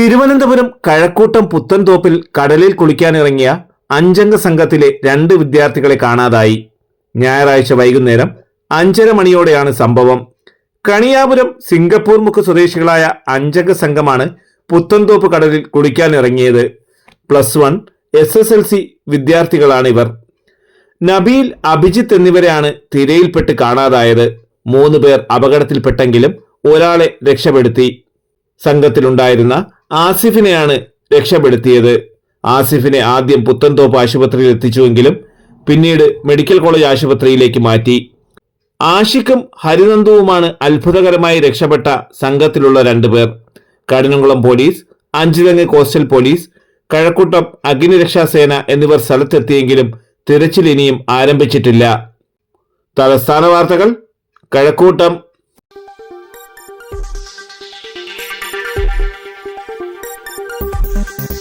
തിരുവനന്തപുരം കഴക്കൂട്ടം പുത്തൻതോപ്പിൽ കടലിൽ കുളിക്കാനിറങ്ങിയ അഞ്ചംഗ സംഘത്തിലെ രണ്ട് വിദ്യാർത്ഥികളെ കാണാതായി. ഞായറാഴ്ച വൈകുന്നേരം അഞ്ചര മണിയോടെയാണ് സംഭവം. കണിയാപുരം സിംഗപ്പൂർ മുഖ സ്വദേശികളായ അഞ്ചംഗ സംഘമാണ് പുത്തൻതോപ്പ് കടലിൽ കുളിക്കാനിറങ്ങിയത്. Plus one S S L C വിദ്യാർത്ഥികളാണ് ഇവർ. നബീൽ അഭിജിത്ത് എന്നിവരെയാണ് തിരയിൽപ്പെട്ട് കാണാതായത്. മൂന്ന് പേർ അപകടത്തിൽപ്പെട്ടെങ്കിലും ഒരാളെ രക്ഷപ്പെടുത്തി. സംഘത്തിലുണ്ടായിരുന്ന ആസിഫിനെയാണ് രക്ഷപ്പെടുത്തിയത്. ആസിഫിനെ ആദ്യം പുത്തൻതോപ്പ് ആശുപത്രിയിൽ എത്തിച്ചുവെങ്കിലും പിന്നീട് മെഡിക്കൽ കോളേജ് ആശുപത്രിയിലേക്ക് മാറ്റി. ആഷിക്കും ഹരിനന്ദുവുമാണ് അത്ഭുതകരമായി രക്ഷപ്പെട്ട സംഘത്തിലുള്ള രണ്ടുപേർ. Kadinamkulam police Anchuthengu coastal police Kazhakkoottam അഗ്നിരക്ഷാസേന എന്നിവർ സ്ഥലത്തെത്തിയെങ്കിലും തിരച്ചിൽ ഇനിയും ആരംഭിച്ചിട്ടില്ല. തലസ്ഥാന വാർത്തകൾ കഴക്കൂട്ടം.